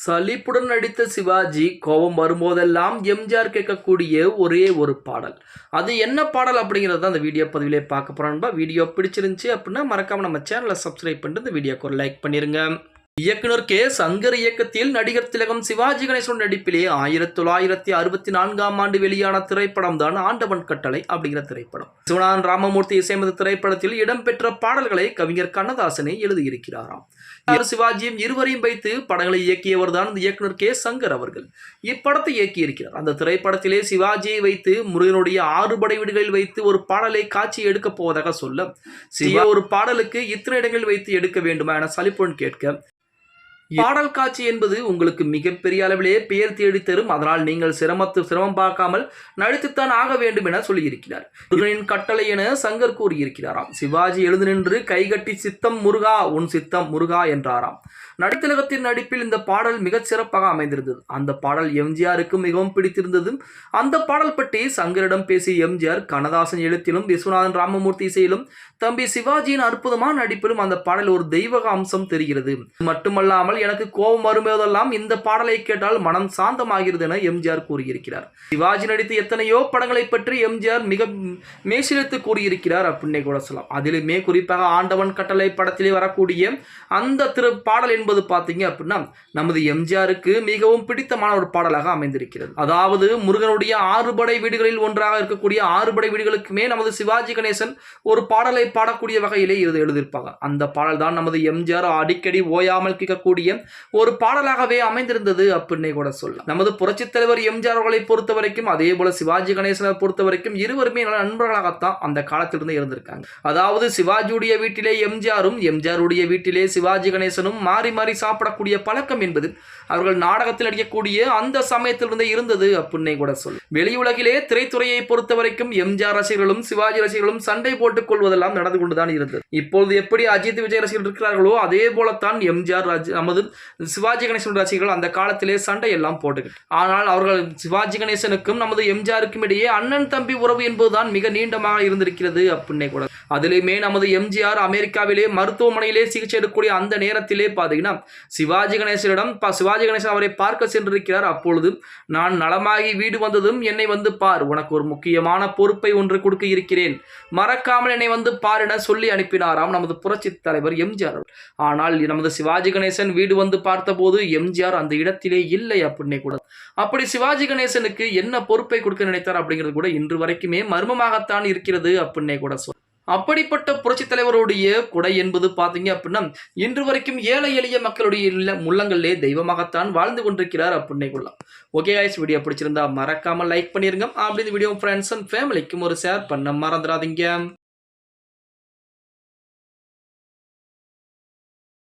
சலிப்புடன் நடித்த சிவாஜி கோபம் வரும்போதெல்லாம் எம்ஜிஆர் கேட்கக்கூடிய ஒரே ஒரு பாடல். அது என்ன பாடல் அப்படிங்கிறது தான் அந்த வீடியோ பதிவிலே பார்க்க போகிறோம்பா வீடியோ பிடிச்சிருந்துச்சி அப்படின்னா மறக்காமல் நம்ம சேனலை சப்ஸ்கிரைப் பண்ணிட்டு இந்த வீடியோக்கு ஒரு லைக் பண்ணிடுங்க இயக்குனர் கே. சங்கர் இயக்கத்தில் நடிகர் திலகம் சிவாஜி கணேசன் நடிப்பிலே ஆயிரத்தி தொள்ளாயிரத்தி அறுபத்தி நான்காம் ஆண்டு வெளியான திரைப்படம் தான் ஆண்டவன் கட்டளை அப்படிங்கிற திரைப்படம். சிவனான் ராமமூர்த்தி இசையமைத்த திரைப்படத்தில் இடம்பெற்ற பாடல்களை கவிஞர் கண்ணதாசனே எழுதியிருக்கிறாராம். சிவாஜியும் இருவரையும் வைத்து படங்களை இயக்கியவர் தான் இந்த இயக்குனர் கே. சங்கர் அவர்கள். இப்படத்தை இயக்கியிருக்கிறார். அந்த திரைப்படத்திலே சிவாஜியை வைத்து முருகனுடைய ஆறு படை வீடுகளில் வைத்து ஒரு பாடலை காட்சி எடுக்கப் போவதாக சொல்ல சிவா ஒரு பாடலுக்கு இத்தனை இடங்களில் வைத்து எடுக்க வேண்டுமா என சலிப்புடன் கேட்க பாடல் காட்சி என்பது உங்களுக்கு மிகப்பெரிய அளவிலே பெயர் தேடி தரும். அதனால் நீங்கள் சிரமத்து சிரமம் பார்க்காமல் நடித்துத்தான் ஆக வேண்டும் என சொல்லியிருக்கிறார். முருகனின் கட்டளை என சங்கர் கூறியிருக்கிறாராம். சிவாஜி எழுந்து நின்று கைகட்டி சித்தம் முருகா உன் சித்தம் முருகா என்றாராம். நடித்தலகத்தின் நடிப்பில் இந்த பாடல் மிகச் சிறப்பாக அமைந்திருந்தது. அந்த பாடல் எம்ஜிஆருக்கு மிகவும் பிடித்திருந்தது அந்த பாடல் பற்றி சங்கரிடம் பேசிய எம்ஜிஆர் கனதாசன் எழுத்திலும் விஸ்வநாதன் ராமமூர்த்தி இசையிலும் தம்பி சிவாஜியின் அற்புதமான நடிப்பிலும் அந்த பாடல் ஒரு தெய்வக அம்சம் தெரிகிறது மட்டுமல்லாமல் எனக்கு கோபம் வரும்போதெல்லாம் இந்த பாடலை கேட்டால் மனம் சாந்தமாகிறது என எம்ஜிஆர் கூறியிருக்கிறார். சிவாஜி நடித்து எத்தனையோ படங்களை பற்றி எம்ஜிஆர் மிக மேசிலித்து கூறியிருக்கிறார் அப்படின்னே கூட சொல்லலாம் அதிலுமே குறிப்பாக ஆண்டவன் கட்டளை படத்திலே வரக்கூடிய அந்த திரு பாடல் என்பது பார்த்தீங்க அப்படின்னா நமது எம்ஜிஆருக்கு மிகவும் பிடித்தமான ஒரு பாடலாக அமைந்திருக்கிறது. அதாவது முருகனுடைய ஆறு படை வீடுகளில் ஒன்றாக இருக்கக்கூடிய ஆறு படை வீடுகளுக்குமே நமது சிவாஜி கணேசன் ஒரு பாடலை பாடக்கூடிய வகையிலே இது எழுதியிருப்பாங்க. அந்த பாடல் தான் நமது எம்ஜிஆர் அடிக்கடி ஓயாமல் கேட்கக்கூடிய ஒரு பாடலாகவே அமைந்திருந்தது அப்படின்னே கூட சொல்லலாம். நமது புரட்சித் தலைவர் எம்ஜிஆர் அவர்களை பொறுத்த வரைக்கும் அதே போல சிவாஜி கணேசனை பொறுத்த வரைக்கும் இருவருமே நல்ல நண்பர்களாகத்தான் அந்த காலத்திலிருந்து இருந்திருக்காங்க. அதாவது சிவாஜியுடைய வீட்டிலே எம்ஜிஆரும் எம்ஜிஆருடைய வீட்டிலே சிவாஜி கணேசனும் மாறி மாறி சாப்பிடக்கூடிய பழக்கம் என்பது அவர்கள் நாடகத்தில் நடிக்கக்கூடிய அந்த சமயத்திலிருந்தே இருந்தது அப்படின்னே கூட சொல் வெளியுலகிலே திரைத்துறையை பொறுத்த வரைக்கும் எம்ஜிஆர் ரசிகர்களும் சிவாஜி ரசிகர்களும் சண்டை போட்டுக் கொள்வதெல்லாம் நடந்து கொண்டுதான் இருந்தது. இப்பொழுது எப்படி அஜித் விஜய் ரசிகர்கள் இருக்கிறார்களோ அதே போலத்தான் எம்ஜிஆர் நமது அதாவது சிவாஜி கணேசன் ரசிகர்கள் அந்த காலத்திலே சண்டை எல்லாம் போட்டுக்கிட்டு. ஆனால் அவர்கள் சிவாஜி கணேசனுக்கும் நமது எம்ஜிஆருக்கும் இடையே அண்ணன் தம்பி உறவு என்பதுதான் மிக நீண்டமாக இருந்திருக்கிறது அப்படின்னே கூட. அதிலுமே நமது எம்ஜிஆர் அமெரிக்காவிலே மருத்துவமனையிலே சிகிச்சை எடுக்கக்கூடிய அந்த நேரத்திலே பார்த்தீங்கன்னா சிவாஜி கணேசனிடம் சிவாஜி கணேசன் அவரை பார்க்க சென்றிருக்கிறார். அப்பொழுது நான் நலமாகி வீடு வந்ததும் என்னை வந்து பார் உனக்கு ஒரு முக்கியமான பொறுப்பை ஒன்று கொடுக்க இருக்கிறேன். மறக்காமல் என்னை வந்து பார் என சொல்லி அனுப்பினாராம் நமது புரட்சி தலைவர் எம்ஜிஆர் ஆனால் நமது சிவாஜி கணேசன் வீடு வந்து பார்த்தபோது எம்ஜிஆர் அந்த இடத்திலே இல்லை அப்படின்னே கூட. அப்படி சிவாஜி கணேசனுக்கு என்ன பொறுப்பை கொடுக்க நினைத்தார் அப்படிங்கிறது கூட இன்று வரைக்குமே மர்மமாகத்தான் இருக்கிறது அப்படின்னே கூட சொல். அப்படிப்பட்ட புரட்சி தலைவருடைய குடை என்பது பார்த்தீங்க அப்படின்னா இன்று வரைக்கும் ஏழை எளிய மக்களுடைய இல்ல- உள்ளங்களிலே தெய்வமாகத்தான் வாழ்ந்து கொண்டிருக்கிறார் அப்படின்னே கொள்ளலாம் ஓகே ஆய்ஸ் வீடியோ பிடிச்சிருந்தா மறக்காம லைக் பண்ணிருங்க. அப்படி இந்த வீடியோ ஃப்ரெண்ட்ஸ் அண்ட் ஃபேமிலிக்கும் ஒரு ஷேர் பண்ண மறந்துடாதீங்க.